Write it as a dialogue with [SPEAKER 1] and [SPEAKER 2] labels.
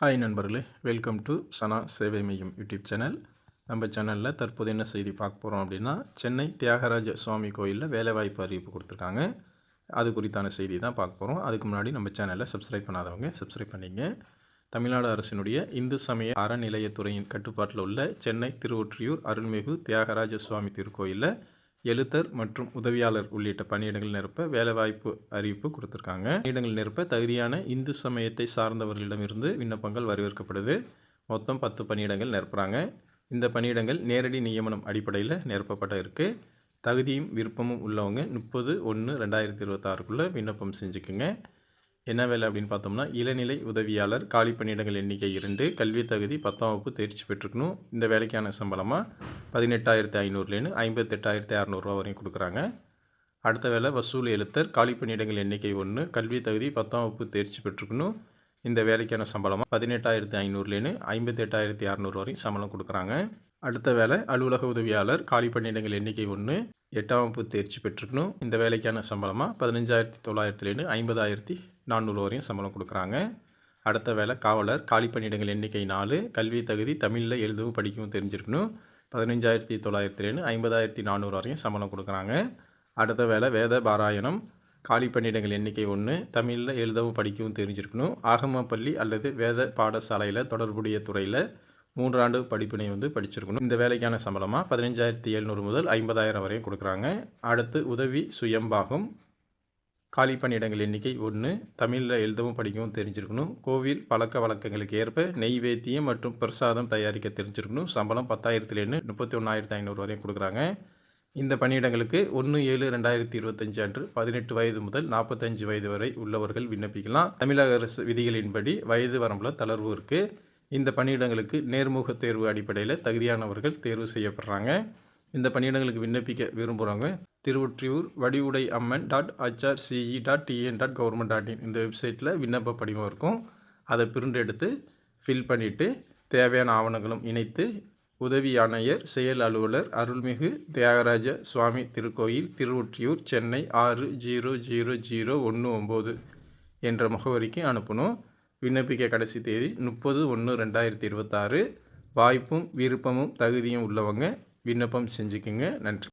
[SPEAKER 1] Hi நண்பர்களே. Welcome to சனா சேவை மையம் யூடியூப் சேனல் நம்ம சேனலில் தற்போது என்ன செய்தி பார்க்க போகிறோம் அப்படின்னா சென்னை தியாகராஜ சுவாமி கோயிலில் வேலைவாய்ப்பு அறிவிப்பு கொடுத்துருக்காங்க. அது குறித்தான செய்தி தான் பார்க்க போகிறோம் அதுக்கு முன்னாடி நம்ம சேனலில் சப்ஸ்கிரைப் பண்ணாதவங்க சப்ஸ்கிரைப் பண்ணிங்க. தமிழ்நாடு அரசினுடைய இந்து சமய அறநிலையத்துறையின் கட்டுப்பாட்டில் உள்ள சென்னை திருவொற்றியூர் அருள்மிகு தியாகராஜ சுவாமி திருக்கோயிலில் எழுத்தர் மற்றும் உதவியாளர் உள்ளிட்ட பணியிடங்கள் நிரப்ப வேலைவாய்ப்பு அறிவிப்பு கொடுத்துருக்காங்க. பணியிடங்கள் நிரப்ப தகுதியான இந்து சமயத்தை சார்ந்தவர்களிடமிருந்து விண்ணப்பங்கள் வரவேற்கப்படுது. மொத்தம் பத்து பணியிடங்கள் நிரப்புகிறாங்க இந்த பணியிடங்கள் நேரடி நியமனம் அடிப்படையில் நிரப்பப்பட இருக்குது தகுதியும் விருப்பமும் உள்ளவங்க முப்பது ஒன்று ரெண்டாயிரத்தி இருபத்தாறுக்குள்ளே விண்ணப்பம் செஞ்சுக்குங்க. என்ன வேலை அப்படின்னு பார்த்தோம்னா இளநிலை உதவியாளர் காலி பணியிடங்கள் எண்ணிக்கை இரண்டு கல்வி தகுதி பத்தாம் வகுப்பு தேர்ச்சி பெற்றுக்கணும். இந்த வேலைக்கான சம்பளமாக பதினெட்டாயிரத்தி ஐநூறுலேருந்து ஐம்பத்தெட்டாயிரத்தி அறநூறுவா வரையும் கொடுக்குறாங்க. அடுத்த வேலை வசூல் எழுத்தர். காலி பணியிடங்கள் எண்ணிக்கை ஒன்று. கல்வி தகுதி பத்தாம் வகுப்பு தேர்ச்சி பெற்றுக்கணும். இந்த வேலைக்கான சம்பளமாக பதினெட்டாயிரத்தி ஐநூறுலேருந்து ஐம்பத்தெட்டாயிரத்தி அறநூறு வரையும் சம்பளம் கொடுக்குறாங்க. அடுத்த வேலை அலுவலக உதவியாளர். காலி பணியிடங்கள் எண்ணிக்கை ஒன்று. எட்டாம் வகுப்பு தேர்ச்சி பெற்றுக்கணும். இந்த வேலைக்கான சம்பளமாக பதினஞ்சாயிரத்தி தொள்ளாயிரத்துலேருந்து ஐம்பதாயிரத்தி நானூறு வரையும் சம்பளம் கொடுக்குறாங்க. அடுத்த வேலை காவலர். காலி பணியிடங்கள் எண்ணிக்கை நாலு. கல்வி தகுதி தமிழில் எழுதவும் படிக்கவும் தெரிஞ்சிருக்கணும். பதினஞ்சாயிரத்தி தொள்ளாயிரத்துலேருந்து ஐம்பதாயிரத்தி நானூறு வரையும் சம்பளம் கொடுக்குறாங்க. அடுத்த வேலை வேத பாராயணம் காலி பணியிடங்கள் எண்ணிக்கை ஒன்று தமிழில் எழுதவும் படிக்கவும் தெரிஞ்சிருக்கணும். ஆகம பள்ளி அல்லது வேத பாடசாலையில் தொடர்புடைய துறையில் மூன்றாண்டு படிப்பினை வந்து படிச்சிருக்கணும். இந்த வேலைக்கான சம்பளமாக பதினஞ்சாயிரத்தி எழுநூறு முதல் ஐம்பதாயிரம் வரையும் கொடுக்குறாங்க. அடுத்து உதவி சுயம்பாகம் காலி பணியிடங்கள் எண்ணிக்கை ஒன்று தமிழில் எழுதவும் படிக்கவும் தெரிஞ்சிருக்கணும். கோவில் பழக்க வழக்கங்களுக்கு ஏற்ப நெய்வேத்தியம் மற்றும் பிரசாதம் தயாரிக்க தெரிஞ்சிருக்கணும். சம்பளம் பத்தாயிரத்துலேருந்து முப்பத்தி ஒன்றாயிரத்து ஐநூறு வரையும் கொடுக்குறாங்க. இந்த பணியிடங்களுக்கு ஒன்று ஏழு ரெண்டாயிரத்தி இருபத்தஞ்சு அன்று பதினெட்டு வயது முதல் நாற்பத்தஞ்சு வயது வரை உள்ளவர்கள் விண்ணப்பிக்கலாம். தமிழக அரசு விதிகளின்படி வயது வரம்பில் தளர்வு இருக்குது இந்த பணியிடங்களுக்கு நேர்முக தேர்வு அடிப்படையில் தகுதியானவர்கள் தேர்வு செய்யப்படுறாங்க. இந்த பணியிடங்களுக்கு விண்ணப்பிக்க விரும்புகிறவங்க Thiruvottiyur Vadivudai Amman dot HRCE dot TN dot government dot in. இந்த வெப்சைட்டில் விண்ணப்ப படிவம் இருக்கும். அதை பிரிண்ட் எடுத்து ஃபில் பண்ணிவிட்டு தேவையான ஆவணங்களும் இணைத்து உதவி ஆணையர் செயல் அலுவலர் அருள்மிகு தியாகராஜ சுவாமி திருக்கோயில் திருவொற்றியூர் சென்னை ஆறு ஜீரோ ஜீரோ ஜீரோ ஒன்று ஒம்பது என்ற முகவரிக்கு அனுப்பணும். விண்ணப்பிக்க கடைசி தேதி முப்பது ஒன்று ரெண்டாயிரத்தி இருபத்தாறு. வாய்ப்பும் விருப்பமும் தகுதியும் உள்ளவங்க விண்ணப்பம் செஞ்சுக்குங்க. நன்றி.